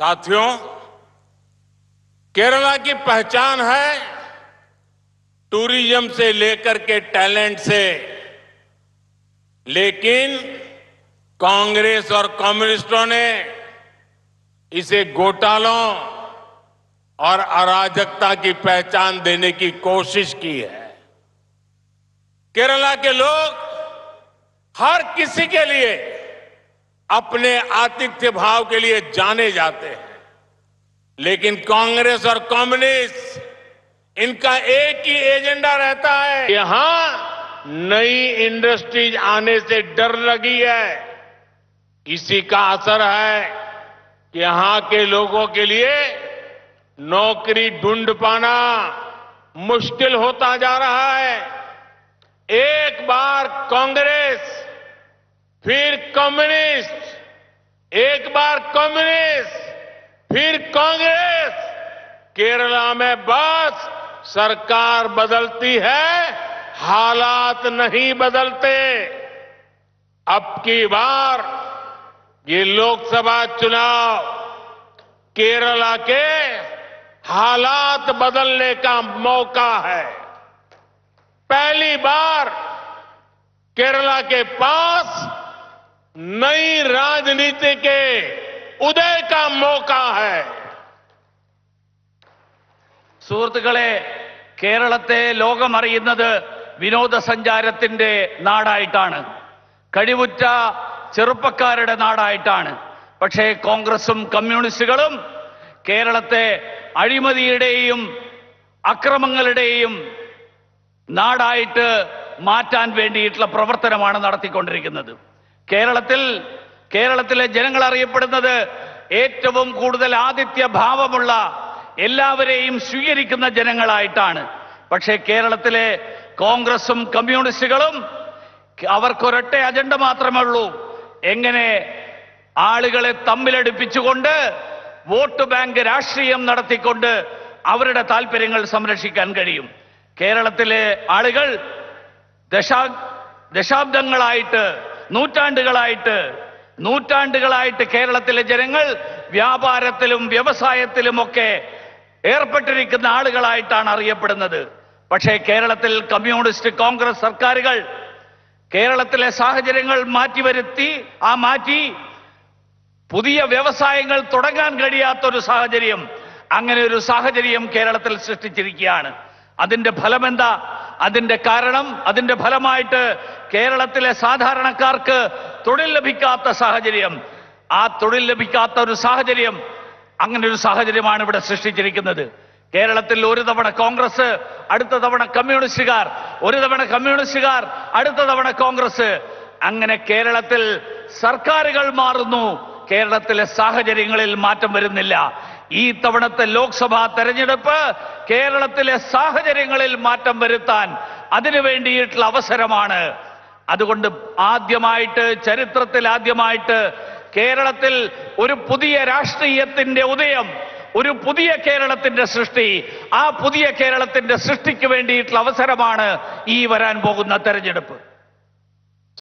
साथियों, केरला की पहचान है टूरिज़्म से लेकर के टैलेंट से। लेकिन कांग्रेस और कम्युनिस्टों ने इसे घोटालों और अराजकता की पहचान देने की कोशिश की है। केरला के लोग हर किसी के लिए अपने आतिथ्य भाव के लिए जाने जाते हैं। लेकिन कांग्रेस और कम्युनिस्ट, इनका एक ही एजेंडा रहता है। यहाँ नई इंडस्ट्रीज़ आने से डर लगी है। इसी का असर है कि यहाँ के लोगों के लिए नौकरी ढूंढ पाना मुश्किल होता जा रहा है। एक बार कांग्रेस, फिर कम्युनिस्ट। एक बार कम्युनिस्ट फिर कांग्रेस। केरला में बस, सरकार बदलती है, हालात नहीं बदलते। अब की बार, ये लोकसभा चुनाव, केरला के हालात बदलने का मौका है। पहली बार केरला के पास नई राजनीति के उदय का मौका है സുഹൃത്തുക്കളെ കേരളത്തെ ലോകമറിയുന്നത് വിനോദസഞ്ചാരത്തിന്റെ നാടായിട്ടാണ് കഴിവുറ്റ ചെറുപ്പക്കാരുടെ നാടായിട്ടാണ് പക്ഷേ കോൺഗ്രസും കമ്മ്യൂണിസ്റ്റുകളും കേരളത്തെ അഴിമതിയുടെയും അക്രമങ്ങളുടെയും നാടായിട്ട് മാറ്റാൻ വേണ്ടിയിട്ടുള്ള പ്രവർത്തനമാണ് നടത്തിക്കൊണ്ടിരിക്കുന്നത് കേരളത്തിൽ കേരളത്തിലെ ജനങ്ങൾ അറിയപ്പെടുന്നത് ഏറ്റവും കൂടുതൽ ആദിത്യ ഭാവമുള്ള എല്ലാവരെയും സ്വീകരിക്കുന്ന ജനങ്ങളായിട്ടാണ്. പക്ഷേ കേരളത്തിലെ കോൺഗ്രസും കമ്മ്യൂണിസ്റ്റുകളും അവർക്കൊരൊറ്റ അജണ്ട മാത്രമേ ഉള്ളൂ. എങ്ങനെ ആളുകളെ തമ്മിലടുപ്പിച്ചുകൊണ്ട് വോട്ട് ബാങ്ക് രാഷ്ട്രീയം നടത്തിക്കൊണ്ട് അവരുടെ താല്പര്യങ്ങൾ സംരക്ഷിക്കാൻ കഴിയും. കേരളത്തിലെ ആളുകൾ ദശാ ദശാബ്ദങ്ങളായിട്ട് നൂറ്റാണ്ടുകളായിട്ട് നൂറ്റാണ്ടുകളായിട്ട് കേരളത്തിലെ ജനങ്ങൾ വ്യാപാരത്തിലും വ്യവസായത്തിലുമൊക്കെ ഏർപ്പെട്ടിരിക്കുന്ന ആളുകളായിട്ടാണ് അറിയപ്പെടുന്നത്. പക്ഷേ കേരളത്തിൽ കമ്മ്യൂണിസ്റ്റ് കോൺഗ്രസ് സർക്കാരുകൾ കേരളത്തിലെ സാഹചര്യങ്ങൾ മാറ്റിവരുത്തി ആ മാറ്റി പുതിയ വ്യവസായങ്ങൾ തുടങ്ങാൻ കഴിയാത്തൊരു സാഹചര്യം അങ്ങനെ ഒരു സാഹചര്യം കേരളത്തിൽ സൃഷ്ടിച്ചിരിക്കുകയാണ്. അതിന്റെ ഫലമെന്താ? അതിന്റെ കാരണം അതിന്റെ ഫലമായിട്ട് കേരളത്തിലെ സാധാരണക്കാർക്ക് തൊഴിൽ ലഭിക്കാത്ത സാഹചര്യം. ആ തൊഴിൽ ലഭിക്കാത്ത ഒരു സാഹചര്യം അങ്ങനെ ഒരു സാഹചര്യമാണ് ഇവിടെ സൃഷ്ടിച്ചിരിക്കുന്നത്. കേരളത്തിൽ ഒരു തവണ കോൺഗ്രസ് അടുത്ത തവണ കമ്മ്യൂണിസ്റ്റുകാർ. ഒരു തവണ കമ്മ്യൂണിസ്റ്റുകാർ അടുത്ത തവണ കോൺഗ്രസ്. അങ്ങനെ കേരളത്തിൽ സർക്കാരുകൾ മാറുന്നു. കേരളത്തിലെ സാഹചര്യങ്ങളിൽ മാറ്റം വരുന്നില്ല. ഈ തവണത്തെ ലോക്സഭാ തെരഞ്ഞെടുപ്പ് കേരളത്തിലെ സാഹചര്യങ്ങളിൽ മാറ്റം വരുത്താൻ അതിനു വേണ്ടിയിട്ടുള്ള അവസരമാണ്. അതുകൊണ്ട് ആദ്യമായിട്ട് ചരിത്രത്തിൽ ആദ്യമായിട്ട് കേരളത്തിൽ ഒരു പുതിയ രാഷ്ട്രീയത്തിന്റെ ഉദയം ഒരു പുതിയ കേരളത്തിന്റെ സൃഷ്ടി ആ പുതിയ കേരളത്തിന്റെ സൃഷ്ടിക്ക് വേണ്ടിയിട്ടുള്ള അവസരമാണ് ഈ വരാൻ പോകുന്ന തെരഞ്ഞെടുപ്പ്.